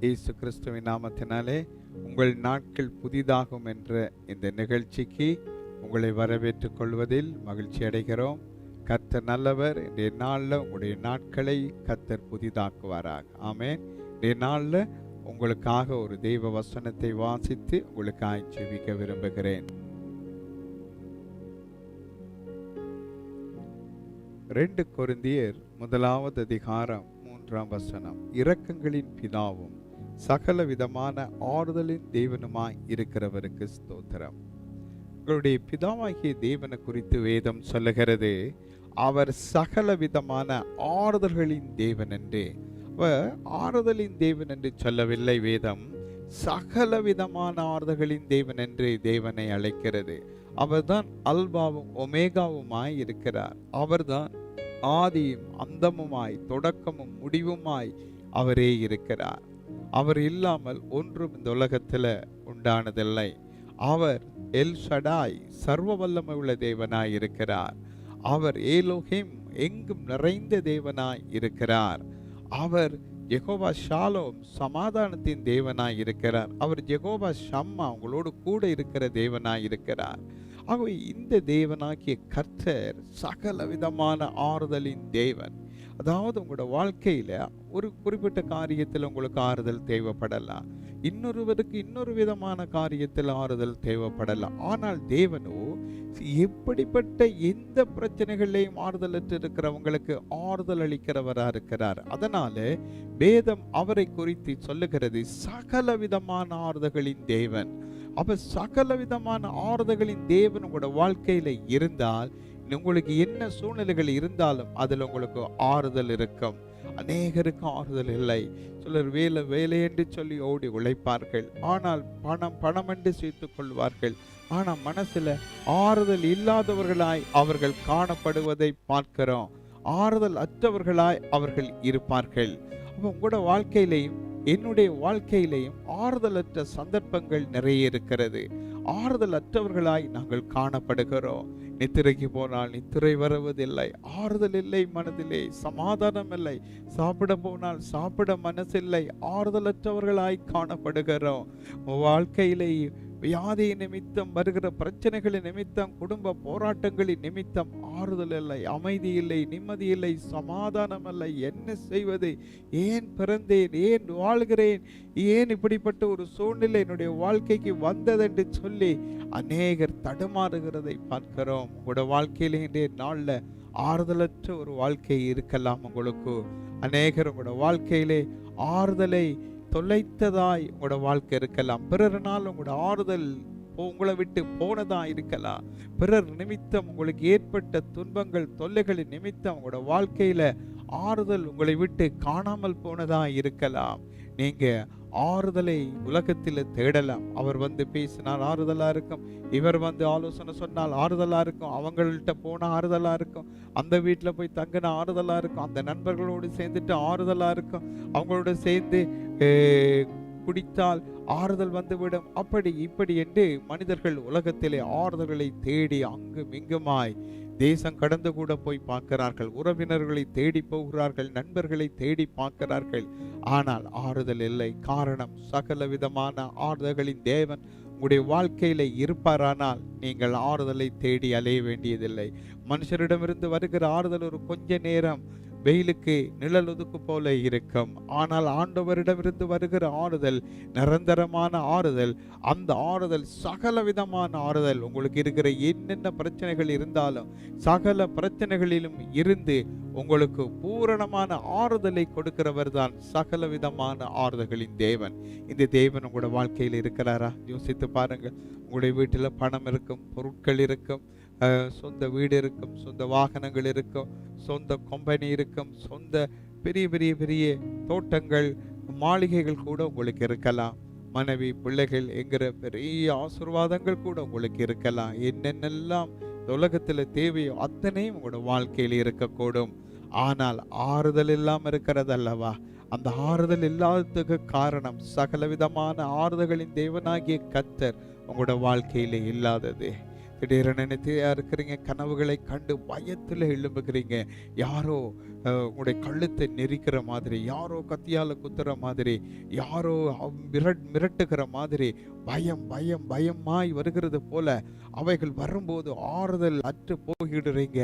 இயேசு கிறிஸ்துவின் நாமத்தினாலே உங்கள் நாட்கள் புதிதாகும் என்ற இந்த நிகழ்ச்சிக்கு உங்களை வரவேற்றுக் கொள்வதில் மகிழ்ச்சி அடைகிறோம். கர்த்தர் நல்லவர் இன்றைய நாளில் உங்களுடைய நாட்களை கர்த்தர் புதிதாக்குவாராக. ஆமேன். இன்றைய நாளில் உங்களுக்காக ஒரு தெய்வ வசனத்தை வாசித்து உங்களுக்காக செவிக்க விரும்புகிறேன். ரெண்டு கொருந்தியர் முதலாவது அதிகாரம் மூன்றாம் வசனம். இரக்கங்களின் பிதாவும் சகல விதமான ஆறுதலின் தேவனுமாய் இருக்கிறவருக்கு ஸ்தோத்திரம். உங்களுடைய பிதாவாகிய தேவனை குறித்து வேதம் சொல்லுகிறது அவர் சகல விதமான ஆறுதல்களின் தேவன் என்று. அவர் ஆறுதலின் தேவன் என்று சொல்லவில்லை வேதம் சகல விதமான ஆறுதல்களின் தேவன் என்று தேவனை அழைக்கிறது. அவர்தான் அல்பாவும் ஒமேகாவுமாய் இருக்கிறார். அவர்தான் ஆதியும் அந்தமுமாய் தொடக்கமும் முடிவுமாய் அவரே இருக்கிறார். அவர் இல்லாமல் ஒன்றும் இந்த உலகத்தில் உண்டானதில்லை. அவர் எல் ஷடாய் சர்வ வல்லமை உள்ள தேவனாய் இருக்கிறார். அவர் ஏலோஹிம் எங்கும் நிறைந்த தேவனாய் இருக்கிறார். அவர் ஜெகோபா ஷாலோம் சமாதானத்தின் தேவனாய் இருக்கிறார். அவர் ஜெகோபா ஷம்மா உங்களோடு கூட இருக்கிற தேவனாய் இருக்கிறார். ஆகவே இந்த தேவனாகிய கர்த்தர் சகல விதமான ஆறுதலின் தேவன். அதாவது உங்களோட வாழ்க்கையில் ஒரு குறிப்பிட்ட காரியத்தில் உங்களுக்கு ஆறுதல் தேவைப்படலாம். இன்னொருவருக்கு இன்னொரு விதமான காரியத்தில் ஆறுதல் தேவைப்படலாம். ஆனால் தேவனோ எப்படிப்பட்ட எந்த பிரச்சனைகள்லையும் ஆறுதலற்று இருக்கிறவங்களுக்கு ஆறுதல் அளிக்கிறவராக இருக்கிறார். அதனால வேதம் அவரை குறித்து சொல்லுகிறது சகல விதமான ஆறுதல்களின் தேவன். அப்ப சகல விதமான ஆறுதல்களின் தேவன் உங்களோட வாழ்க்கையில இருந்தால் உங்களுக்கு என்ன சூழ்நிலைகள் இருந்தாலும் அதில் உங்களுக்கு ஆறுதல் இருக்கும். அநேகருக்கு ஆறுதல் இல்லை. சிலர் வேலை வேலை என்று சொல்லி ஓடி உழைப்பார்கள். ஆனால் பணம் பணம் என்று சேர்த்துக் கொள்வார்கள். ஆனால் மனசில் ஆறுதல் இல்லாதவர்களாய் அவர்கள் காணப்படுவதை பார்க்கிறோம். ஆறுதல் அற்றவர்களாய் அவர்கள் இருப்பார்கள். அப்போ உங்களோட வாழ்க்கையிலையும் என்னுடைய வாழ்க்கையிலேயும் ஆறுதலற்ற சந்தர்ப்பங்கள் நிறைய இருக்கிறது. ஆறுதல் அற்றவர்களாய் நாங்கள் காணப்படுகிறோம். நித்திரைக்கு போனால் நித்திரை வருவதில்லை. ஆறுதல் இல்லை மனதிலே. சமாதானம் இல்லை. சாப்பிட போனால் சாப்பிட மனசில்லை. ஆறுதலற்றவர்களாய் காணப்படுகிறோம். வாழ்க்கையிலே வியாதியின் நிமித்தம் வருகிற பிரச்சனைகளின் நிமித்தம் குடும்ப போராட்டங்களின் நிமித்தம் ஆறுதல் இல்லை அமைதி இல்லை நிம்மதி இல்லை சமாதானம் இல்லை என்ன செய்வது? ஏன் பிறந்தேன்? ஏன் வாழ்கிறேன்? ஏன் இப்படிப்பட்ட ஒரு சூழ்நிலை என்னுடைய வாழ்க்கைக்கு வந்ததென்று சொல்லி அநேகர் தடுமாறுகிறதை பார்க்கிறோம். உங்களோட வாழ்க்கையில இன்றைய நாளில் ஆறுதலற்ற ஒரு வாழ்க்கை இருக்கலாம் உங்களுக்கு. அநேகர் உங்களோட வாழ்க்கையிலே ஆறுதலை தொலைத்ததாய் உங்களோட வாழ்க்கை இருக்கலாம். பிறர்னால் உங்களோட ஆறுதல் உங்களை விட்டு போனதா இருக்கலாம். பிறர் நிமித்தம் உங்களுக்கு ஏற்பட்ட துன்பங்கள் தொல்லைகளின் நிமித்தம் உங்களோட வாழ்க்கையில ஆறுதல் உங்களை விட்டு காணாமல் போனதா இருக்கலாம். நீங்க ஆறுதலை உலகத்தில் தேடலாம். அவர் வந்து பேசினால் ஆறுதலாக இருக்கும். இவர் வந்து ஆலோசனை சொன்னால் ஆறுதலாக இருக்கும். அவங்கள்ட்ட போனால் ஆறுதலாக இருக்கும். அந்த வீட்டில் போய் தங்கின ஆறுதலாக இருக்கும். அந்த நண்பர்களோடு சேர்ந்துட்டு ஆறுதலாக இருக்கும். அவங்களோட சேர்ந்து குடித்தால் ஆறுதல் வந்துவிடும். அப்படி இப்படி என்று மனிதர்கள் உலகத்திலே ஆறுதல்களை தேடி அங்கும் இங்குமாய் தேசம் கடந்து கூட போய் பார்க்கிறார்கள். உறவினர்களை தேடி போகிறார்கள். நண்பர்களை தேடி பார்க்கிறார்கள். ஆனால் ஆறுதல் இல்லை. காரணம் சகல விதமான ஆறுதல்களின் தேவன் உங்களுடைய வாழ்க்கையில இருப்பாரானால் நீங்கள் ஆறுதலை தேடி அலைய வேண்டியதில்லை. மனுஷரிடமிருந்து வருகிற ஆறுதல் ஒரு கொஞ்ச நேரம் வெயிலுக்கு நிழல் ஒதுக்கு போல இருக்கும். ஆனால் ஆண்டவரிடமிருந்து வருகிற ஆறுதல் நிரந்தரமான ஆறுதல் அந்த ஆறுதல் சகல விதமான ஆறுதல். உங்களுக்கு இருக்கிற என்னென்ன பிரச்சனைகள் இருந்தாலும் சகல பிரச்சனைகளிலும் இருந்து உங்களுக்கு பூரணமான ஆறுதலை கொடுக்கிறவர் தான் சகல விதமான ஆறுதல்களின் தேவன். இந்த தேவன் உங்களோட வாழ்க்கையில் இருக்கிறாரா? யோசித்து பாருங்கள். உங்களுடைய வீட்டில் பணம் இருக்கும் பொருட்கள் இருக்கும் சொந்த வீடு இருக்கும் சொந்த வாகனங்கள் இருக்கும் சொந்த கம்பெனி இருக்கும் சொந்த பெரிய பெரிய பெரிய தோட்டங்கள் மாளிகைகள் கூட உங்களுக்கு இருக்கலாம். மனைவி பிள்ளைகள் என்கிற பெரிய ஆசிர்வாதங்கள் கூட உங்களுக்கு இருக்கலாம். என்னென்னலாம் உலகத்தில் தேவையோ அத்தனையும் உங்களோட வாழ்க்கையில் இருக்கக்கூடும். ஆனால் ஆறுதல் இல்லாமல் இருக்கிறது அல்லவா அந்த ஆறுதல் இல்லாததுக்கு காரணம் சகல விதமான ஆறுதல்களின் தேவனாகிய கத்தர் உங்களோட வாழ்க்கையிலே இல்லாதது. திடீரென நித்தியா இருக்கிறீங்க கனவுகளை கண்டு பயத்தில் எழும்புகிறீங்க. யாரோ உங்களுடைய கழுத்தை நெரிக்கிற மாதிரி யாரோ கத்தியால் குத்துற மாதிரி யாரோ மிரட் மிரட்டுகிற மாதிரி பயம் பயம் பயமாய் வருகிறது போல அவைகள் வரும்போது ஆறுதல் அற்று போகிடுறீங்க.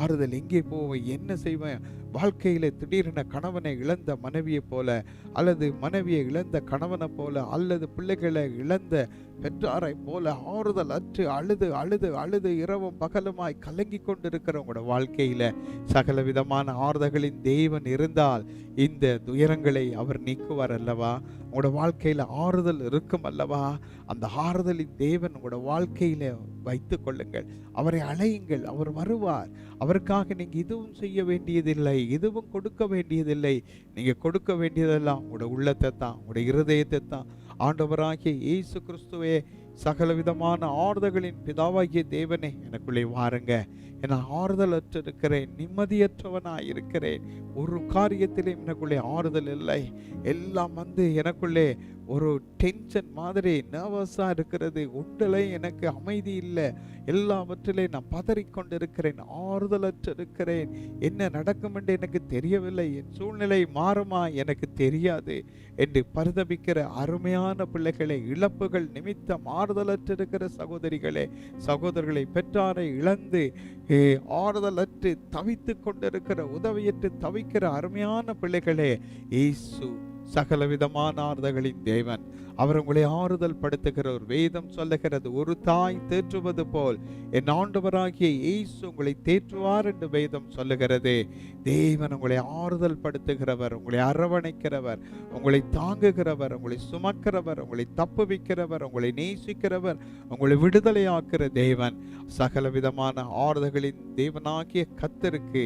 ஆறுதல் எங்கே போவேன்? என்ன செய்வேன்? வாழ்க்கையில திடீரென கணவனை இழந்த மனைவியை போல அல்லது மனைவியை இழந்த கணவனை போல அல்லது பிள்ளைகளை இழந்த பெற்றாரை போல ஆறுதல் அற்று அழுது அழுது அழுது இரவும் பகலுமாய் கலங்கி கொண்டிருக்கிறவங்களோட வாழ்க்கையில சகல விதமான ஆறுதல்களின் தெய்வன் இருந்தால் இந்த துயரங்களை அவர் நீக்குவார் அல்லவா? உங்களோட வாழ்க்கையில் ஆறுதல் இருக்கும் அல்லவா? அந்த ஆறுதலின் தேவன் உங்களோட வாழ்க்கையில் வைத்து கொள்ளுங்கள். அவரை அழையுங்கள் அவர் வருவார். அவருக்காக நீங்கள் இதுவும் செய்ய வேண்டியதில்லை. இதுவும் கொடுக்க வேண்டியதில்லை. நீங்கள் கொடுக்க வேண்டியதெல்லாம் உங்களோட உள்ளத்தை தான் உங்களோட இருதயத்தை தான் ஆண்டவராகிய இயேசு கிறிஸ்துவே சகல விதமான ஆறுதல்களின் பிதாவாகிய தேவனே எனக்குள்ளே வாருங்க. என ஆறுதல் இருக்கிறேன் நிம்மதியற்றவனாக இருக்கிறேன் ஒரு காரியத்திலும் எனக்குள்ளே ஆறுதல் இல்லை. எல்லாம் வந்து எனக்குள்ளே ஒரு டென்ஷன் மாதிரி நர்வஸாக இருக்கிறது. உண்டலை எனக்கு அமைதி இல்லை. எல்லாவற்றிலையும் நான் பதறிக்கொண்டிருக்கிறேன். ஆறுதலற்று இருக்கிறேன் என்ன நடக்கும் என்று எனக்கு தெரியவில்லை. என் சூழ்நிலை மாறுமா? எனக்கு தெரியாது என்று பரிதபிக்கிற அருமையான பிள்ளைகளை இழப்புகள் நிமித்தம் ஆறுதலற்று இருக்கிற சகோதரிகளே சகோதரர்களை பெற்றாரை இழந்து ஏ, ஆறுதலற்று தவித்து கொண்டிருக்கிற உதவியற்று தவிக்கிற அருமையான பிள்ளைகளே இயேசு சகல விதமான ஆறுதல்களின் தேவன். அவர் உங்களை ஆறுதல் படுத்துகிறவர் வேதம் சொல்லுகிறது. ஒரு தாய் தேற்றுவது போல் என் ஆண்டவராகிய இயேசு உங்களை தேற்றுவார் என்று வேதம் சொல்லுகிறது. தேவன் உங்களை ஆறுதல் படுத்துகிறவர் உங்களை அரவணைக்கிறவர் உங்களை தாங்குகிறவர் உங்களை சுமக்கிறவர் உங்களை தப்புவிக்கிறவர் உங்களை நேசிக்கிறவர் உங்களை விடுதலையாக்குற தேவன். சகல விதமான ஆறுதல்களின் தேவனாகிய கத்தருக்கு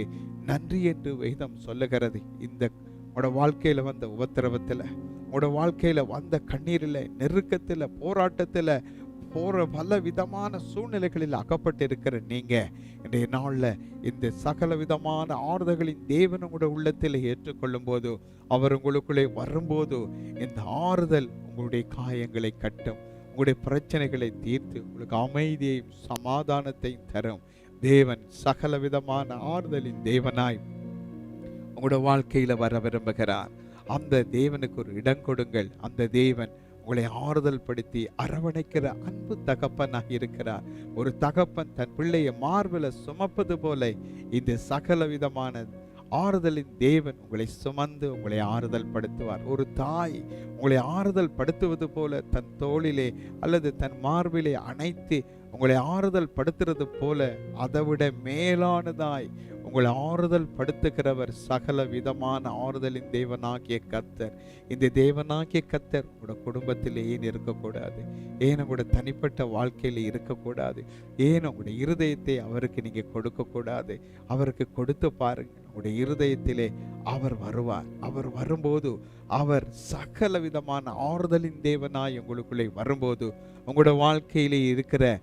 நன்றி என்று வேதம் சொல்லுகிறது. இந்த உங்களோட வாழ்க்கையில் வந்த உபத்திரவத்தில் உங்களோட வாழ்க்கையில் வந்த கண்ணீரில் நெருக்கத்தில் போராட்டத்தில் போகிற பல விதமான சூழ்நிலைகளில் அகப்பட்டு இருக்கிற நீங்கள் இன்றைய நாளில் இந்த சகல விதமான ஆறுதல்களின் தேவன் உங்களோட உள்ளத்தில் ஏற்றுக்கொள்ளும் போது அவர் உங்களுக்குள்ளே வரும்போது இந்த ஆறுதல் உங்களுடைய காயங்களை கட்டும் உங்களுடைய பிரச்சனைகளை தீர்த்து உங்களுக்கு அமைதியையும் சமாதானத்தையும் தரும். தேவன் சகல விதமான ஆறுதலின் தேவனாய் உங்களோட வாழ்க்கையில வர விரும்புகிறார். அந்த தேவனுக்கு ஒரு இடம் கொடுங்கள். அந்த தேவன் உங்களை ஆறுதல் படுத்தி அரவணைக்கிற அன்பு தகப்பனாக இருக்கிறார். ஒரு தகப்பன் தன் பிள்ளையை மார்பில சுமப்பது போல இந்த சகல விதமான ஆறுதலின் தேவன் உங்களை சுமந்து உங்களை ஆறுதல் படுத்துவார். ஒரு தாய் உங்களை ஆறுதல் படுத்துவது போல தன் தோளிலே அல்லது தன் மார்பிலே அணைத்து உங்களை ஆறுதல் படுத்துறது போல அதைவிட மேலானதாய் உங்களை ஆறுதல் படுத்துகிறவர் சகல விதமான ஆறுதலின் தேவனாகிய கத்தர் இந்த தேவனாகிய கத்தர் உங்களோட குடும்பத்தில் ஏன் இருக்கக்கூடாது? ஏன் உங்களோட தனிப்பட்ட வாழ்க்கையில் இருக்கக்கூடாது? ஏன் உங்களுடைய இருதயத்தை அவருக்கு நீங்கள் கொடுக்கக்கூடாது? அவருக்கு கொடுத்து பாருங்கள். உங்களுடைய இருதயத்திலே அவர் வருவார். அவர் வரும்போது அவர் சகல விதமான ஆறுதலின் தேவனாய் உங்களுக்குள்ளே வரும்போது உங்களோட வாழ்க்கையிலே இருக்கிற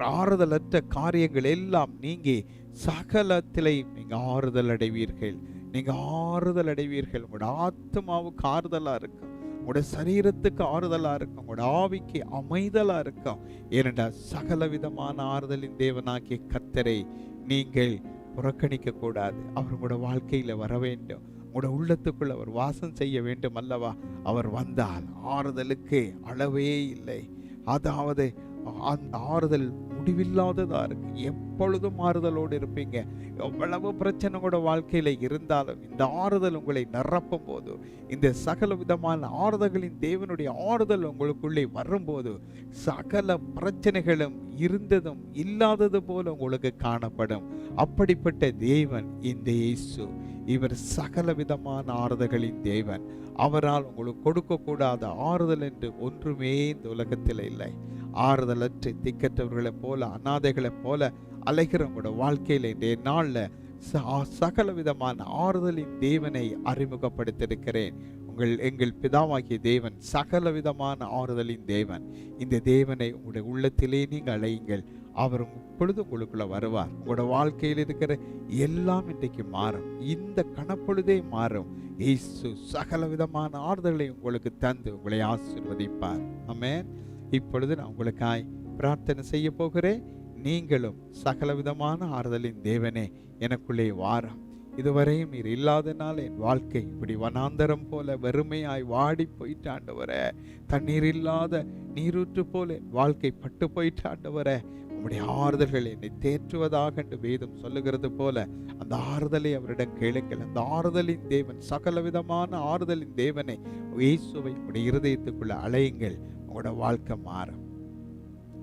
ஆறுதலற்ற காரியங்கள் எல்லாம் நீங்கி சகலத்திலே நீங்க ஆறுதல் அடைவீர்கள். நீங்க ஆறுதல் அடைவீர்கள். உங்களோட ஆத்மாவுக்கு ஆறுதலா இருக்கும். உங்களோட சரீரத்துக்கு ஆறுதலா இருக்கும். உங்களோட ஆவிக்கு அமைதலா இருக்கும். ஏனென்றால் சகல விதமான ஆறுதலின் தேவனாகிய கத்தரை நீங்கள் புறக்கணிக்க கூடாது அவர் உங்களோட வாழ்க்கையில வர வேண்டும். உங்களோட உள்ளத்துக்குள் அவர் வாசம் செய்ய வேண்டும் அல்லவா அவர் வந்தால் ஆறுதலுக்கு அளவே இல்லை. அதாவது அந்த ஆறுதல் முடிவில்லாததாக இருக்கு. எப்பொழுதும் ஆறுதலோடு இருப்பீங்க. எவ்வளவு பிரச்சனை கூட வாழ்க்கையில இருந்தாலும் இந்த ஆறுதல் உங்களை நிரப்பும் போது இந்த சகல விதமான ஆறுதல்களின் தேவனுடைய ஆறுதல் உங்களுக்குள்ளே வரும்போது சகல பிரச்சனைகளும் இருந்ததும் இல்லாதது போல உங்களுக்கு காணப்படும். அப்படிப்பட்ட தேவன் இந்த இயேசு. இவர் சகல விதமான ஆறுதல்களின் தேவன். அவரால் உங்களுக்கு கொடுக்கக்கூடாத ஆறுதல் என்று ஒன்றுமே இந்த உலகத்தில் இல்லை. ஆறுதலற்று திக்கற்றவர்களைப் போல அனாதைகளைப் போல அலைகிறவங்களோட உங்களோட வாழ்க்கையில இன்றைய நாளில் ச- சகல விதமான ஆறுதலின் தேவனை அறிமுகப்படுத்தியிருக்கிறேன். உங்கள் எங்கள் பிதாவாகிய தேவன் சகல விதமான ஆறுதலின் தேவன். இந்த தேவனை உங்களுடைய உள்ளத்திலே நீங்கள் அழையுங்கள் அவர் இப்பொழுது உங்களுக்குள்ள வருவார். உங்களோட வாழ்க்கையில் இருக்கிற எல்லாம் இன்றைக்கு மாறும். இந்த கணப்பொழுதே மாறும். இயேசு சகல விதமான ஆறுதலை உங்களுக்கு தந்து உங்களை ஆசிர்வதிப்பார். ஆமென். இப்பொழுது நான் உங்களுக்காய் பிரார்த்தனை செய்ய போகிறேன். நீங்களும் சகலவிதமான ஆறுதலின் தேவனே எனக்குள்ளே வாரம் இதுவரையும் நீர் இல்லாதனால் என் வாழ்க்கை இப்படி வனாந்தரம் போல வெறுமையாய் வாடி போயிட்டாண்டவரே தண்ணீர் இல்லாத நீரூற்று போல வாழ்க்கை பட்டு போயிட்டாண்டவரே உம்முடைய ஆறுதல்கள் என்னை தேற்றுவதாக என்று வேதம் சொல்லுகிறது போல அந்த ஆறுதலை அவரிடம் கேளுங்கள். அந்த ஆறுதலின் தேவன் சகலவிதமான ஆறுதலின் தேவனை. இயேசுவை உடைய இருதயத்துக்குள்ள அலையுங்கள் உங்களோட வாழ்க்கை மாறும்.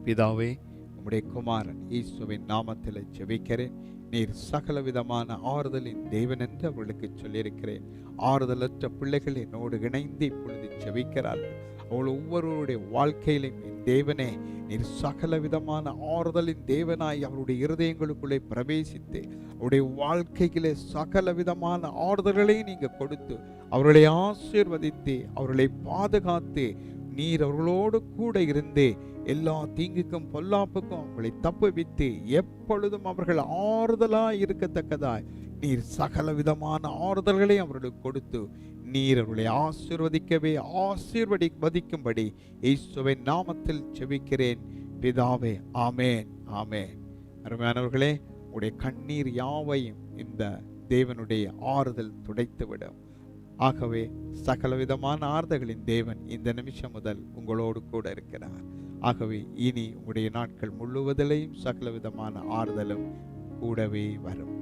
பிதாவே உம்முடைய குமாரன் இயேசுவின் நாமத்தில் ஜெபிக்கிறேன். நீர் சகலவிதமான ஆறுதலின் தேவன் என்று அவர்களுக்கு சொல்லியிருக்கிறேன். ஆறுதலற்ற பிள்ளைகள் என்னோடு இணைந்து இப்பொழுது ஜெபிக்கிறார்கள். அவள் ஒவ்வொருவருடைய வாழ்க்கையிலும் என் தேவனே நீர் சகலவிதமான ஆறுதலின் தேவனாய் அவருடைய இருதயங்களுக்குள்ளே பிரவேசித்து அவருடைய வாழ்க்கையிலே சகலவிதமான ஆறுதல்களையும் நீங்க கொடுத்து அவர்களை ஆசீர்வதித்து அவர்களை பாதுகாத்து நீர் அவர்களோடு கூட இருந்து எல்லா தீங்குக்கும் பொல்லாப்புக்கும் அவங்களை தப்புவித்து எப்பொழுதும் அவர்கள் ஆறுதலாய் இருக்கத்தக்கதாய் நீர் சகல விதமான ஆறுதல்களை அவர்களுக்கு கொடுத்து நீர் அவர்களை ஆசீர்வதிக்கவே ஆசீர்வதி வதிக்கும்படி இயேசுவின் நாமத்தில் செபிக்கிறேன். பிதாவே ஆமேன் ஆமேன். அருமையானவர்களே உடைய கண்ணீர் யாவையும் இந்த தேவனுடைய ஆறுதல் துடைத்துவிடும். ஆகவே சகலவிதமான ஆறுதல்களின் தேவன் இந்த நிமிஷம் முதல் உங்களோடு கூட இருக்கிறார். ஆகவே இனி உங்களுடைய நாட்கள் முழுவதிலையும் சகலவிதமான ஆறுதலும் கூடவே வரும்.